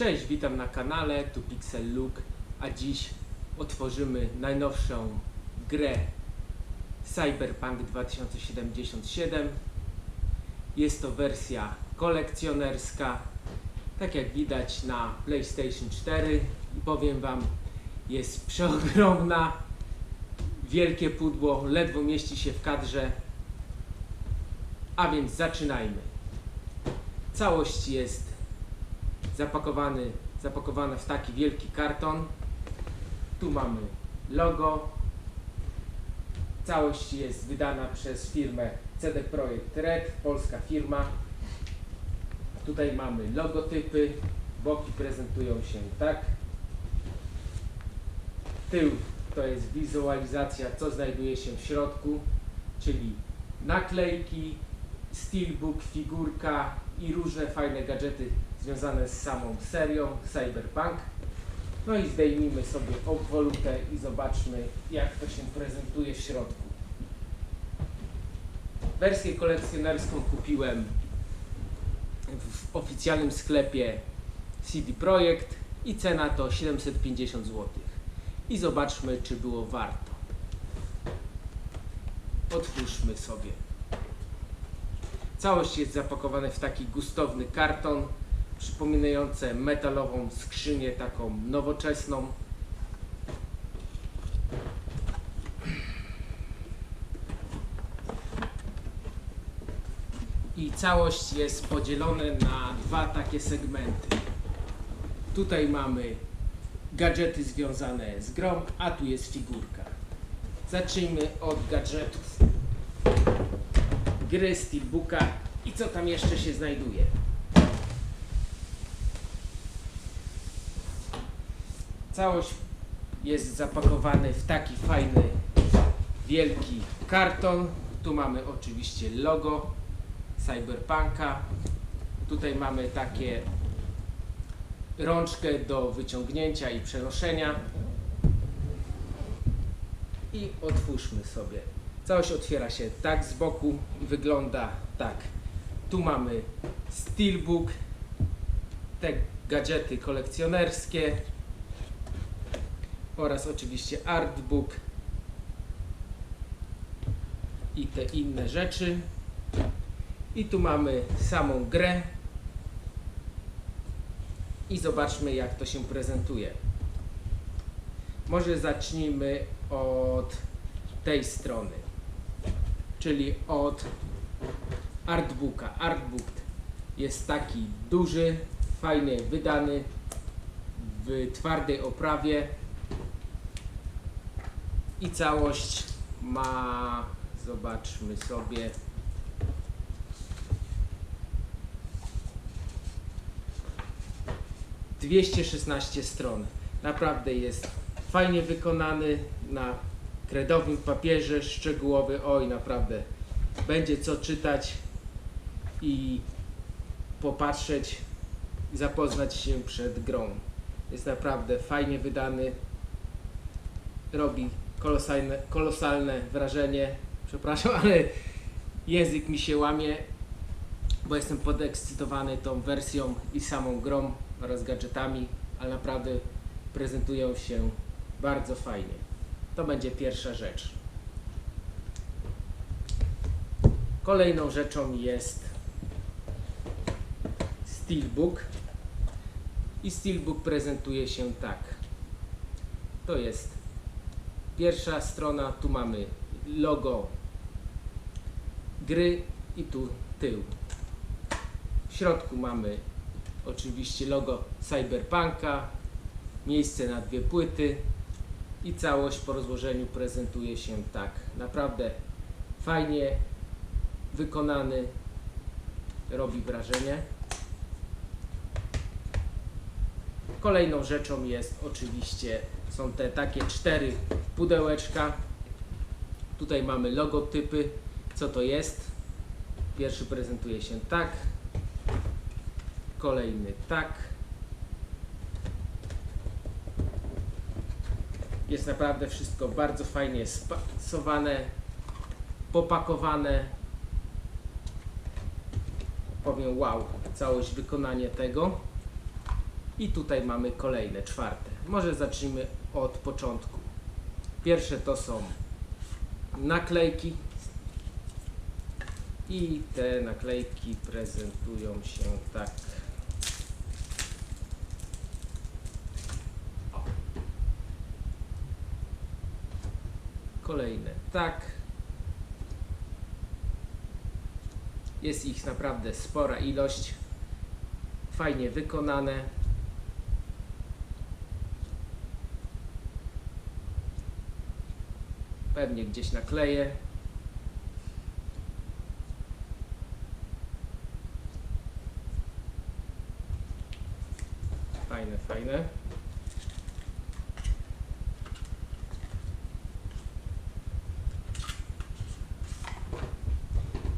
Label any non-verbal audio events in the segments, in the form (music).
Cześć, witam na kanale, tu Pixel Look, a dziś otworzymy najnowszą grę Cyberpunk 2077. Jest to wersja kolekcjonerska, tak jak widać na PlayStation 4 i powiem Wam, jest przeogromna, wielkie pudło, ledwo mieści się w kadrze, a więc zaczynajmy. Całość jest zapakowany, zapakowana w taki wielki karton. Tu mamy logo. Całość jest wydana przez firmę CD Projekt Red, polska firma. Tutaj mamy logotypy, boki prezentują się tak. Tył to jest wizualizacja, co znajduje się w środku, czyli naklejki, steelbook, figurka i różne fajne gadżety związane z samą serią Cyberpunk. No i zdejmijmy sobie obwolutę i zobaczmy jak to się prezentuje w środku. Wersję kolekcjonerską kupiłem w oficjalnym sklepie CD Projekt i cena to 750 zł. I zobaczmy czy było warto. Otwórzmy sobie. Całość jest zapakowana w taki gustowny karton, przypominające metalową skrzynię, taką nowoczesną. I całość jest podzielona na dwa takie segmenty. Tutaj mamy gadżety związane z grą, a tu jest figurka. Zacznijmy od gadżetów gry, steelbooka i co tam jeszcze się znajduje. Całość jest zapakowany w taki fajny, wielki karton. Tu mamy oczywiście logo Cyberpunka. Tutaj mamy takie rączkę do wyciągnięcia i przenoszenia. I otwórzmy sobie. Całość otwiera się tak z boku i wygląda tak. Tu mamy steelbook, te gadżety kolekcjonerskie oraz oczywiście artbook i te inne rzeczy. I tu mamy samą grę i zobaczmy jak to się prezentuje. Może zacznijmy od tej strony, czyli od artbooka. Artbook jest taki duży, fajnie wydany, w twardej oprawie i całość ma, zobaczmy sobie, dwieście szesnaście stron. Naprawdę jest fajnie wykonany na kredowym papierze, szczegółowy. Oj, naprawdę będzie co czytać i popatrzeć zapoznać się przed grą. Jest naprawdę fajnie wydany. Robi kolosalne, kolosalne wrażenie. Przepraszam, (laughs) ale język mi się łamie, bo jestem podekscytowany tą wersją i samą grą oraz gadżetami, ale naprawdę prezentują się bardzo fajnie. To będzie pierwsza rzecz. Kolejną rzeczą jest Steelbook. I Steelbook prezentuje się tak. To jest pierwsza strona, tu mamy logo gry i tu tył. W środku mamy oczywiście logo Cyberpunka, miejsce na dwie płyty i całość po rozłożeniu prezentuje się tak. Naprawdę fajnie wykonany, robi wrażenie. Kolejną rzeczą jest oczywiście są te takie cztery pudełeczka. Tutaj mamy logotypy. Co to jest? Pierwszy prezentuje się tak. Kolejny tak. Jest naprawdę wszystko bardzo fajnie spasowane, popakowane. Powiem wow, całość wykonanie tego. I tutaj mamy kolejne, czwarte. Może zacznijmy od początku. Pierwsze to są naklejki. I te naklejki prezentują się tak. O. Kolejne tak. Jest ich naprawdę spora ilość. Fajnie wykonane. Pewnie gdzieś nakleję. Fajne, fajne.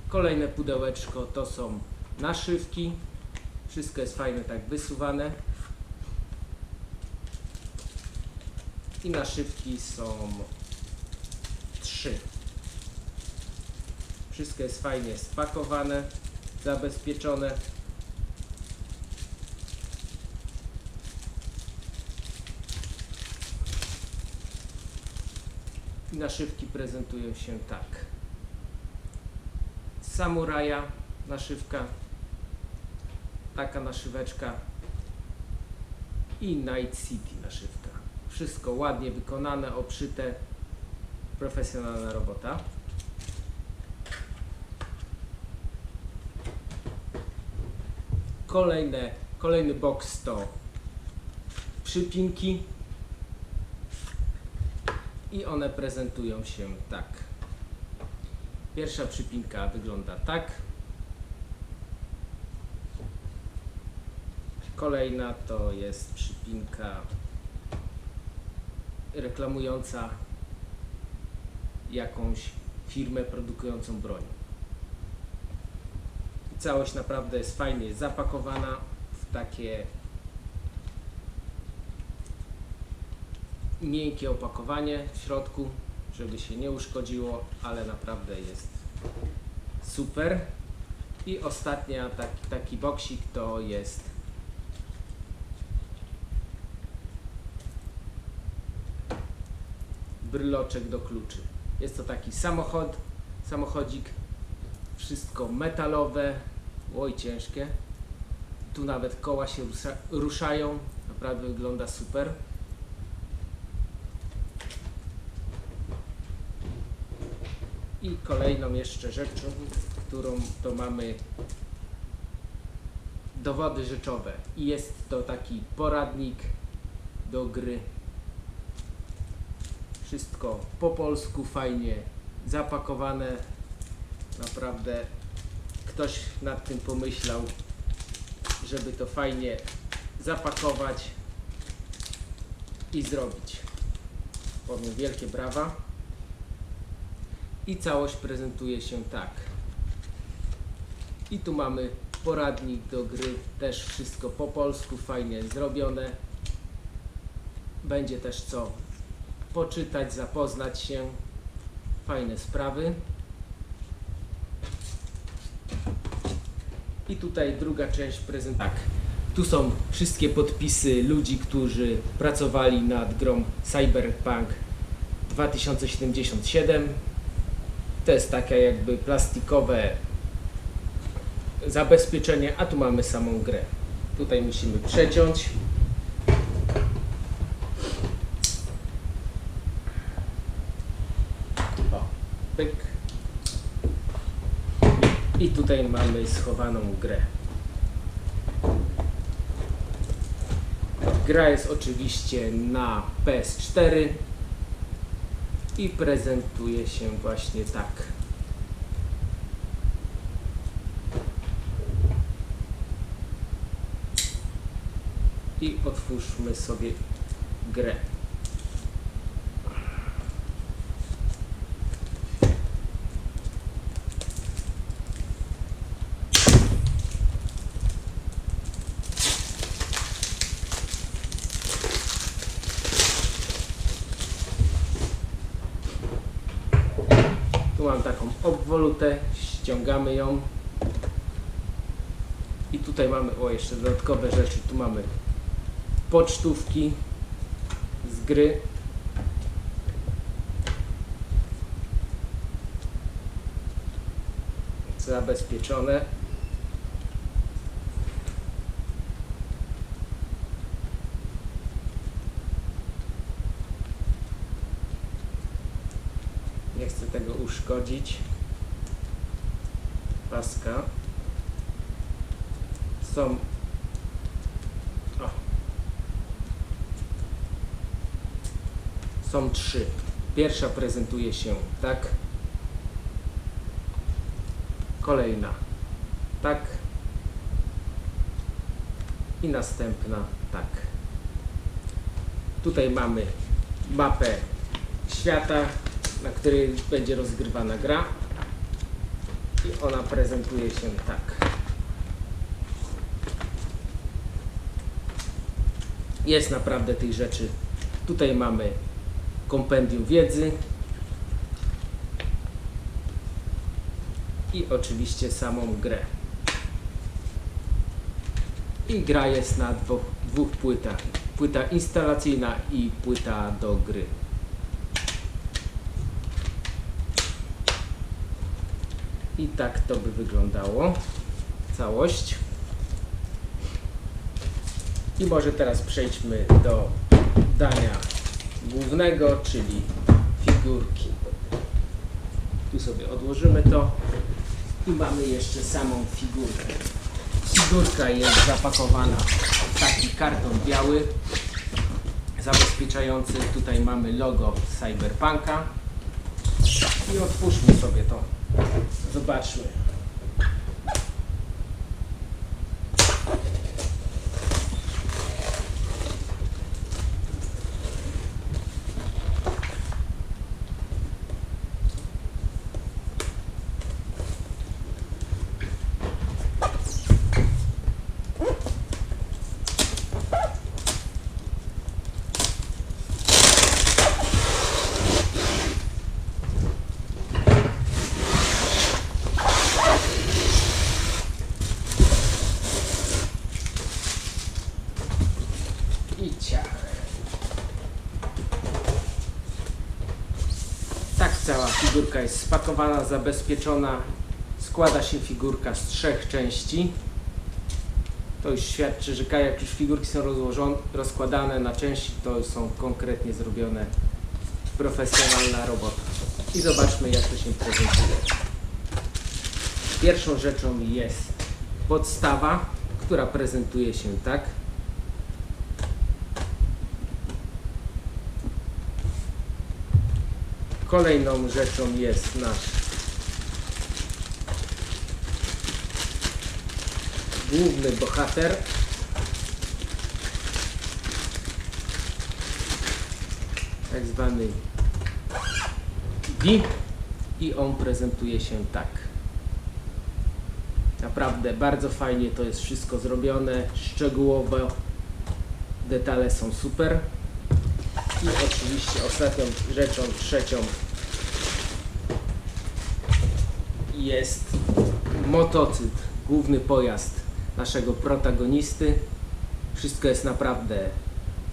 Kolejne pudełeczko to są naszywki. Wszystko jest fajne, tak wysuwane. I naszywki są trzy. Wszystko jest fajnie spakowane, zabezpieczone. I naszywki prezentują się tak. Samuraja naszywka, taka naszyweczka i Night City naszywka. Wszystko ładnie wykonane, obszyte, profesjonalna robota. Kolejne, kolejny box to przypinki i one prezentują się tak. Pierwsza przypinka wygląda tak. Kolejna to jest przypinka reklamująca jakąś firmę produkującą broń. Całość naprawdę jest fajnie zapakowana w takie miękkie opakowanie w środku, żeby się nie uszkodziło, ale naprawdę jest super. I ostatnia taki, taki boksik to jest bryloczek do kluczy. Jest to taki samochód, samochodzik, wszystko metalowe, oj ciężkie. Tu nawet koła się rusza, ruszają, naprawdę wygląda super. I kolejną jeszcze rzeczą, którą to mamy dowody rzeczowe. I jest to taki poradnik do gry. Wszystko po polsku, fajnie zapakowane. Naprawdę ktoś nad tym pomyślał, żeby to fajnie zapakować i zrobić. Powiem wielkie brawa. I całość prezentuje się tak. I tu mamy poradnik do gry, też wszystko po polsku, fajnie zrobione. Będzie też co poczytać, zapoznać się. Fajne sprawy. I tutaj druga część prezentacji. Tak, tu są wszystkie podpisy ludzi, którzy pracowali nad grą Cyberpunk 2077. To jest takie jakby plastikowe zabezpieczenie, a tu mamy samą grę. Tutaj musimy przeciąć. O, pyk. I tutaj mamy schowaną grę. Gra jest oczywiście na PS4 i prezentuje się właśnie tak. I otwórzmy sobie grę. Tu mam taką obwolutę, ściągamy ją. I tutaj mamy, o jeszcze dodatkowe rzeczy, tu mamy pocztówki z gry. Zabezpieczone. Nie chcę tego uszkodzić. Paska. Są. O. Są trzy. Pierwsza prezentuje się tak. Kolejna tak. I następna tak. Tutaj mamy mapę świata, na której będzie rozgrywana gra. Ona prezentuje się tak. Jest naprawdę tych rzeczy. Tutaj mamy kompendium wiedzy. I oczywiście samą grę. I gra jest na dwóch, dwóch płytach. Płyta instalacyjna i płyta do gry. I tak to by wyglądało. Całość. I może teraz przejdźmy do dania głównego, czyli figurki. Tu sobie odłożymy to i mamy jeszcze samą figurkę. Figurka jest zapakowana w taki karton biały, zabezpieczający. Tutaj mamy logo Cyberpunka. I otwórzmy sobie to. Zobaczmy. I ciach. Tak cała figurka jest spakowana, zabezpieczona. Składa się figurka z trzech części. To już świadczy, że jak już figurki są rozłożone, rozkładane na części, to są konkretnie zrobione profesjonalna robota. I zobaczmy jak to się prezentuje. Pierwszą rzeczą jest podstawa, która prezentuje się tak. Kolejną rzeczą jest nasz główny bohater. Tak zwany VIP i on prezentuje się tak. Naprawdę bardzo fajnie to jest wszystko zrobione, szczegółowo, detale są super. I oczywiście ostatnią rzeczą, trzecią jest motocykl, główny pojazd naszego protagonisty. Wszystko jest naprawdę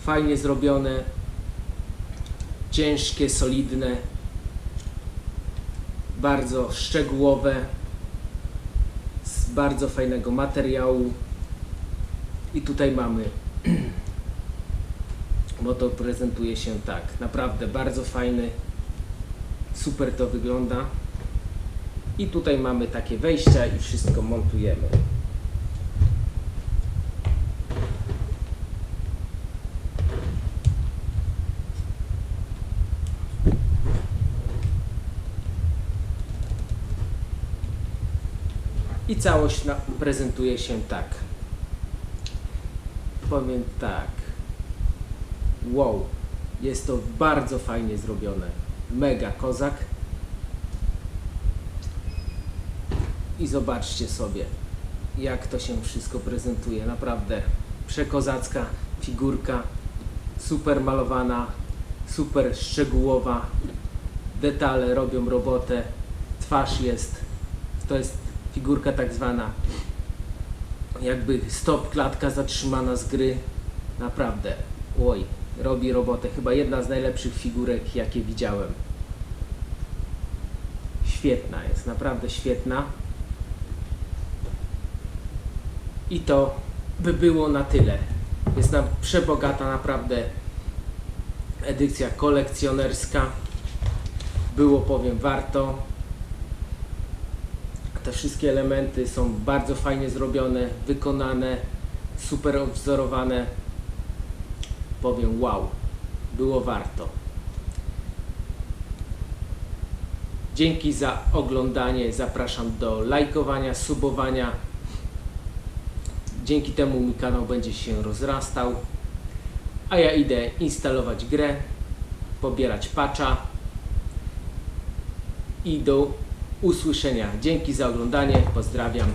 fajnie zrobione, ciężkie, solidne, bardzo szczegółowe, z bardzo fajnego materiału. I tutaj mamy bo to prezentuje się tak. Naprawdę bardzo fajny, super to wygląda. I tutaj mamy takie wejścia i wszystko montujemy. I całość prezentuje się tak. Powiem tak. Wow, jest to bardzo fajnie zrobione. Mega kozak. I zobaczcie sobie, jak to się wszystko prezentuje. Naprawdę przekozacka figurka, super malowana, super szczegółowa. Detale robią robotę. Twarz jest, to jest figurka tak zwana jakby stop klatka zatrzymana z gry Naprawdę. Oj, robi robotę. Chyba jedna z najlepszych figurek, jakie widziałem. Świetna jest, naprawdę świetna. I to by było na tyle. Jest nam przebogata naprawdę edycja kolekcjonerska. Było powiem warto. Te wszystkie elementy są bardzo fajnie zrobione, wykonane, super odwzorowane. Powiem wow, było warto. Dzięki za oglądanie. Zapraszam do lajkowania, subowania. Dzięki temu mój kanał będzie się rozrastał. A ja idę instalować grę, pobierać patcha i do usłyszenia. Dzięki za oglądanie. Pozdrawiam.